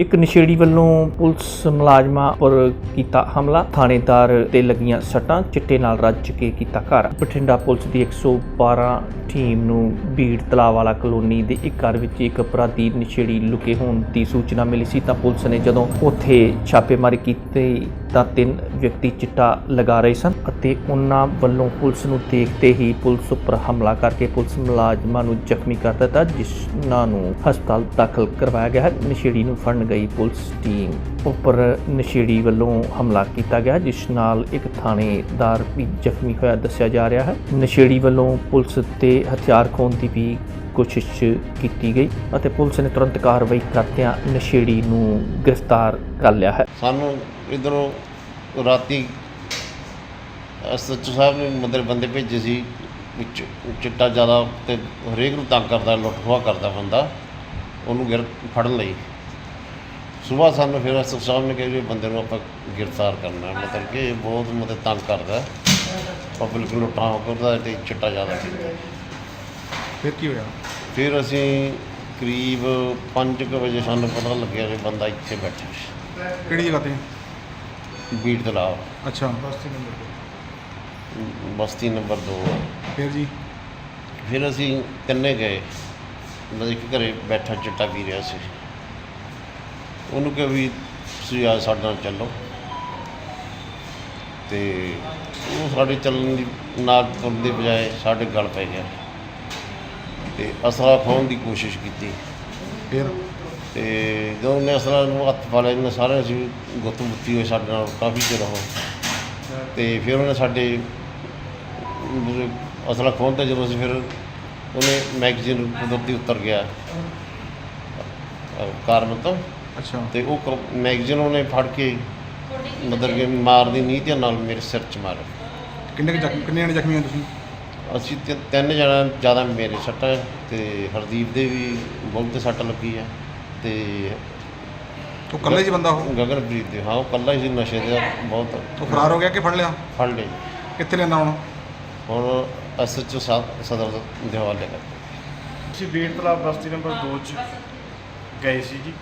ਇੱਕ ਨਸ਼ੇੜੀ ਵੱਲੋਂ ਪੁਲਿਸ ਮੁਲਾਜ਼ਮਾਂ ਉੱਪਰ ਕੀਤਾ ਹਮਲਾ। ਥਾਣੇਦਾਰ ਤੇ ਲੱਗੀਆਂ ਸੱਟਾਂ, ਚਿੱਟੇ ਨਾਲ ਰੱਜ ਕੇ ਕੀਤਾ ਘਰ। ਬਠਿੰਡਾ ਪੁਲਿਸ ਦੀ 112 ਟੀਮ ਨੂੰ ਬੀੜ ਤਲਾਵਾਲਾ ਕਲੋਨੀ ਦੇ ਇੱਕ ਘਰ ਵਿੱਚ ਇੱਕ ਅਪਰਾਧੀ ਨਸ਼ੇੜੀ ਲੁਕੇ ਹੋਣ ਦੀ ਸੂਚਨਾ ਮਿਲੀ ਸੀ। ਤਾਂ ਪੁਲਿਸ ਨੇ ਜਦੋਂ ਉੱਥੇ ਛਾਪੇਮਾਰੀ ਕੀਤੀ ਤਾਂ ਤਿੰਨ ਵਿਅਕਤੀ ਚਿੱਟਾ ਲਗਾ ਰਹੇ ਸਨ ਅਤੇ ਉਹਨਾਂ ਵੱਲੋਂ ਪੁਲਿਸ ਨੂੰ ਦੇਖਦੇ ਹੀ ਪੁਲਿਸ ਉੱਪਰ ਹਮਲਾ ਕਰਕੇ ਪੁਲਿਸ ਮੁਲਾਜ਼ਮਾਂ ਨੂੰ ਜ਼ਖਮੀ ਕਰ ਦਿੱਤਾ, ਜਿਨ੍ਹਾਂ ਨੂੰ ਹਸਪਤਾਲ ਦਾਖਲ ਕਰਵਾਇਆ ਗਿਆ ਹੈ। ਨਸ਼ੇੜੀ ਨੂੰ ਫੜਨ ਗਈ ਪੁਲਿਸ ਟੀਮ ਉੱਪਰ ਨਸ਼ੇੜੀ ਵੱਲੋਂ ਹਮਲਾ ਕੀਤਾ ਗਿਆ, ਜਿਸ ਨਾਲ ਇੱਕ ਥਾਣੇਦਾਰ ਵੀ ਜ਼ਖਮੀ ਹੋਇਆ ਦੱਸਿਆ ਜਾ ਰਿਹਾ ਹੈ। ਨਸ਼ੇੜੀ ਵੱਲੋਂ ਪੁਲਿਸ ਤੇ ਹਥਿਆਰ ਖੋਣ ਦੀ ਵੀ ਕੋਸ਼ਿਸ਼ ਕੀਤੀ ਗਈ ਅਤੇ ਪੁਲਿਸ ਨੇ ਤੁਰੰਤ ਕਾਰਵਾਈ ਕਰਦਿਆਂ ਨਸ਼ੇੜੀ ਨੂੰ ਗ੍ਰਿਫਤਾਰ ਕਰ ਲਿਆ ਹੈ। ਸਾਨੂੰ ਇਧਰੋਂ ਰਾਤੀ ਐਸਐਚਓ ਸਾਹਿਬ ਨੇ ਮਦਰ ਬੰਦੇ ਭੇਜੇ ਸੀ ਵਿੱਚ ਚਿੱਟਾ ਜ਼ਿਆਦਾ ਤੇ ਹਰੇਕ ਨੂੰ ਤੰਗ ਕਰਦਾ ਲੁੱਟ ਖੋਹ ਕਰਦਾ ਬੰਦਾ ਉਹਨੂੰ ਗਿਰ ਫੜਨ ਲਈ। ਸਵੇਰ ਸਾਨੂੰ ਫਿਰ ਐਸਐਚਓ ਸਾਹਿਬ ਨੇ ਕਿਹਾ ਵੀ ਇਹ ਬੰਦੇ ਨੂੰ ਆਪਾਂ ਗ੍ਰਿਫਤਾਰ ਕਰਨਾ ਹੈ। ਮਤਲਬ ਕਿ ਇਹ ਬਹੁਤ ਮਤਲਬ ਤੰਗ ਕਰਦਾ ਪਬਲਿਕ ਨੂੰ ਲੁੱਟਾਂ ਕਰਦਾ ਤੇ ਚਿੱਟਾ ਜ਼ਿਆਦਾ ਪੀਂਦਾ ਫਿਰ ਕੀ ਹੋਇਆ? ਫਿਰ ਅਸੀਂ ਕਰੀਬ 5 ਵਜੇ ਸਾਨੂੰ ਪਤਾ ਲੱਗਿਆ ਕਿ ਬੰਦਾ ਇੱਥੇ ਬੈਠਾ ਸੀ ਕਿਹੜੀ ਜਗ੍ਹਾ ਤੇ? ਬੀੜ ਤਲਾਬ ਅੱਛਾ ਬਸਤੀ ਨੰਬਰ 2 ਫਿਰ ਜੀ? ਫਿਰ ਅਸੀਂ ਤਿੰਨੇ ਗਏ। ਮਤਲਬ ਇੱਕ ਘਰੇ ਬੈਠਾ ਚਿੱਟਾ ਪੀ ਰਿਹਾ ਸੀ। ਉਹਨੂੰ ਕਿਹਾ ਵੀ ਤੁਸੀਂ ਆ ਸਾਡੇ ਨਾਲ ਚੱਲੋ। ਤੇ ਉਹ ਸਾਡੇ ਚੱਲਣ ਦੀ ਨਾਲ ਤੁਰਨ ਦੀ ਬਜਾਏ ਸਾਡੇ ਗਲ ਪੈ ਗਿਆ। ਤੇ ਅਸਲਾ ਖੋਹਣ ਦੀ ਕੋਸ਼ਿਸ਼ ਕੀਤੀ। ਫਿਰ? ਤੇ ਜਦੋਂ ਉਹਨੇ ਅਸਲਾ ਨੂੰ ਹੱਥ ਪਾ ਲਿਆ ਇਹਨੇ ਸਾਰੇ ਅਸੀਂ ਗੁੱਤ ਮੁੱਤੀ ਹੋਏ ਸਾਡੇ ਨਾਲ ਕਾਫੀ ਚਿਰ ਉਹ ਤੇ ਫਿਰ ਉਹਨੇ ਸਾਡੇ ਅਸਲਾ ਖੋਹਣ ਤੇ ਜਦੋਂ ਅਸੀਂ ਫਿਰ ਉਹਨੇ ਮੈਗਜ਼ੀਨ ਕੁਦਰਤੀ ਉਤਰ ਗਿਆ। ਕਾਰਨ ਤੋਂ ਅੱਛਾ। ਤੇ ਉਹ ਮੈਗਜ਼ੀਨ ਉਹਨੇ ਫੜ ਕੇ ਮਤਲਬ ਕਿ ਮਾਰਦੀ ਨੀਤ ਨਾਲ ਮੇਰੇ ਸਿਰ 'ਚ ਮਾਰਿਆ। ਕਿੰਨੇ ਜ਼ਖਮੀ ਕਿੰਨੇ ਜਣੇ ਜ਼ਖਮੀ ਹੋਏ ਤੁਸੀਂ? ਅਸੀਂ ਤਿ- ਤਿੰਨ ਜਣਾ ਜ਼ਿਆਦਾ ਮੇਰੇ ਸੱਟਾਂ ਹੈ ਤੇ ਹਰਦੀਪ ਦੇ ਵੀ ਬਹੁਤ ਤੇ ਸੱਟ ਲੱਗੀ ਹੈ। ਤੇ ਉਹ ਇਕੱਲੇ ਜੀ ਬੰਦਾ ਉਹ? ਗਗਨਪ੍ਰੀਤ ਦੇ ਹਾਂ ਉਹ ਕੱਲਾ ਹੀ ਸੀ ਨਸ਼ੇ ਦੇ ਬਹੁਤ। ਉਹ ਫਰਾਰ ਹੋ ਗਿਆ ਕਿ ਫੜ ਲਿਆ? ਫੜ ਲਏ ਕਿੱਥੇ ਲੈਂਦਾ ਹੁਣ? ਹੁਣ ਐਸਐਚਓ ਸਾਹਿਬ ਸਦਰ ਦੇ ਹਵਾਲੇ ਕਰ ਅਸੀਂ ਬੀੜ ਤਲਾਬ ਬਸਤੀ ਨੰਬਰ 2 ਚ ਗਏ ਸੀ ਜੀ।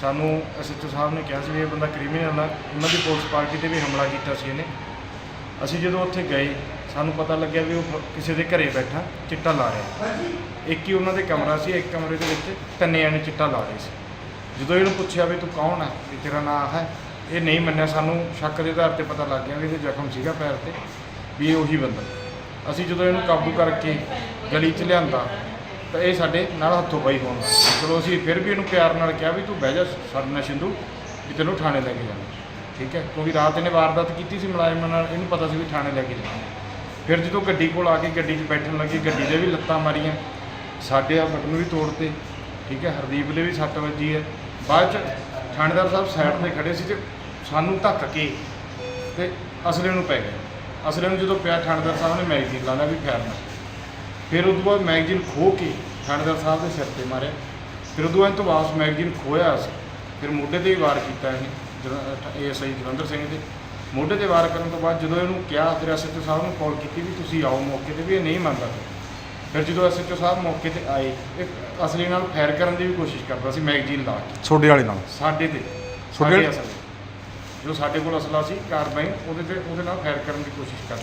ਸਾਨੂੰ ਐਸਐਚਓ ਸਾਹਿਬ ਨੇ ਕਿਹਾ ਸੀ ਵੀ ਇਹ ਬੰਦਾ ਕ੍ਰਿਮੀਨਲ ਆ। ਉਹਨਾਂ ਦੀ ਪੁਲਿਸ ਪਾਰਟੀ ਤੇ ਵੀ ਹਮਲਾ ਕੀਤਾ ਸੀ ਇਹਨੇ। ਅਸੀਂ ਜਦੋਂ ਉੱਥੇ ਗਏ ਸਾਨੂੰ ਪਤਾ ਲੱਗਿਆ ਵੀ ਉਹ ਕਿਸੇ ਦੇ ਘਰੇ ਬੈਠਾ, ਚਿੱਟਾ ਲਾ ਰਿਹਾ। ਇੱਕ ਹੀ ਉਹਨਾਂ ਦੇ ਕਮਰਾ ਸੀ, ਇੱਕ ਕਮਰੇ ਦੇ ਵਿੱਚ ਤਿੰਨੇ ਜਣੇ ਚਿੱਟਾ ਲਾ ਰਹੇ ਸੀ। ਜਦੋਂ ਇਹਨੂੰ ਪੁੱਛਿਆ ਵੀ ਤੂੰ ਕੌਣ ਹੈ ਵੀ ਤੇਰਾ ਨਾਮ ਹੈ। ਇਹ ਨਹੀਂ ਮੰਨਿਆ, ਸਾਨੂੰ ਸ਼ੱਕ ਦੇ ਆਧਾਰ ਤੇ ਪਤਾ ਲੱਗ ਗਿਆ ਵੀ ਇਹਦੇ ਜ਼ਖਮ ਸੀਗਾ ਪੈਰ ਤੇ, ਵੀ ਇਹ ਉਹੀ ਬੰਦਾ। ਅਸੀਂ ਜਦੋਂ ਇਹਨੂੰ ਕਾਬੂ ਕਰਕੇ ਗਲੀ 'ਚ ਲਿਆਂਦਾ, ਤਾਂ ਇਹ ਸਾਡੇ ਨਾਲ ਹੱਥੋਂ ਪਾਈ ਹੋਣ ਚਲੋ ਅਸੀਂ ਫਿਰ ਵੀ ਇਹਨੂੰ ਪਿਆਰ ਨਾਲ ਕਿਹਾ ਵੀ ਤੂੰ ਬਹਿ ਜਾ ਸਾਡੇ ਨਾਲ ਸਿੰਧੂ, ਵੀ ਤੈਨੂੰ ਥਾਣੇ ਲੈ ਕੇ ਜਾਣਾ ਠੀਕ ਹੈ? ਕਿਉਂਕਿ ਰਾਤ ਇਹਨੇ ਵਾਰਦਾਤ ਕੀਤੀ ਸੀ ਮੁਲਾਜ਼ਮਾਂ ਨਾਲ, ਇਹਨੂੰ ਪਤਾ ਸੀ ਵੀ ਥਾਣੇ ਲੈ ਕੇ ਜਾਣਾ ਫਿਰ ਜਦੋਂ ਗੱਡੀ ਕੋਲ ਆ ਕੇ ਗੱਡੀ 'ਚ ਬੈਠਣ ਲੱਗੀ, ਗੱਡੀ ਦੇ ਵੀ ਲੱਤਾਂ ਮਾਰੀਆਂ। ਸਾਡੇ ਆ ਬਟਨ ਵੀ ਤੋੜਤੇ, ਠੀਕ ਹੈ, ਹਰਦੀਪ ਦੇ ਵੀ ਸੱਟ ਵੱਜੀ ਹੈ। ਬਾਅਦ ਚ ਥਾਣੇਦਾਰ ਸਾਹਿਬ ਸਾਈਡ ਤੇ ਖੜੇ ਸੀ ਤੇ ਸਾਨੂੰ ਧੱਕ ਕੇ ਤੇ ਅਸਲੇ ਨੂੰ ਪੈ ਗਏ। ਅਸਲੇ ਨੂੰ ਜਦੋਂ ਪਿਆ, ਥਾਣੇਦਾਰ ਸਾਹਿਬ ਨੇ ਮੈਗਜ਼ੀਨ ਲਾ ਵੀ ਫੈਰਨਾ ਫਿਰ ਉਦੋਂ ਬਾਅਦ ਮੈਗਜ਼ੀਨ ਖੋਹ ਕੇ ਥਾਣੇਦਾਰ ਸਾਹਿਬ ਦੇ ਸਿਰ ਤੇ ਮਾਰਿਆ। ਫਿਰ ਉਦੋਂ ਬਾਅਦ ਤੋਂ ਵਾਪਸ ਮੈਗਜ਼ੀਨ ਖੋਇਆ ਸੀ ਫਿਰ ਮੋਢੇ ਤੇ ਵੀ ਵਾਰ ਕੀਤਾ ਇਹਨੇ ਏਐਸਆਈ ਜਲੰਧਰ ਸਿੰਘ ਦੇ। ਮੋਢੇ ਤੇ ਵਾਰ ਕਰਨ ਤੋਂ ਬਾਅਦ ਜਦੋਂ ਇਹਨੂੰ ਕਿਹਾ ਫਿਰ ਐਸਐਚਓ ਸਾਹਿਬ ਨੂੰ ਕਾਲ ਕੀਤੀ ਵੀ ਤੁਸੀਂ ਆਓ ਮੌਕੇ ਤੇ ਵੀ ਇਹ ਨਹੀਂ ਮੰਨਦਾ। ਫਿਰ ਜਦੋਂ ਐਸਐਚਓ ਸਾਹਿਬ ਮੌਕੇ ਤੇ ਆਏ ਇਹ ਅਸਲੀ ਨਾਲ ਫਾਇਰ ਕਰਨ ਦੀ ਵੀ ਕੋਸ਼ਿਸ਼ ਕਰਦਾ ਸੀ ਮੈਗਜ਼ੀਨ ਲਾ ਕੇ। ਛੋਡੇ ਵਾਲੇ ਨਾਲ? ਸਾਡੇ ਤੇ। ਸਾਡੇ ਅਸਲ ਜੋ ਸਾਡੇ ਕੋਲ ਅਸਲਾ ਸੀ ਕਾਰਬਾਈ ਉਹਦੇ ਤੇ ਉਹਦੇ ਨਾਲ ਫਾਇਰ ਕਰਨ ਦੀ ਕੋਸ਼ਿਸ਼ ਕਰਦਾ।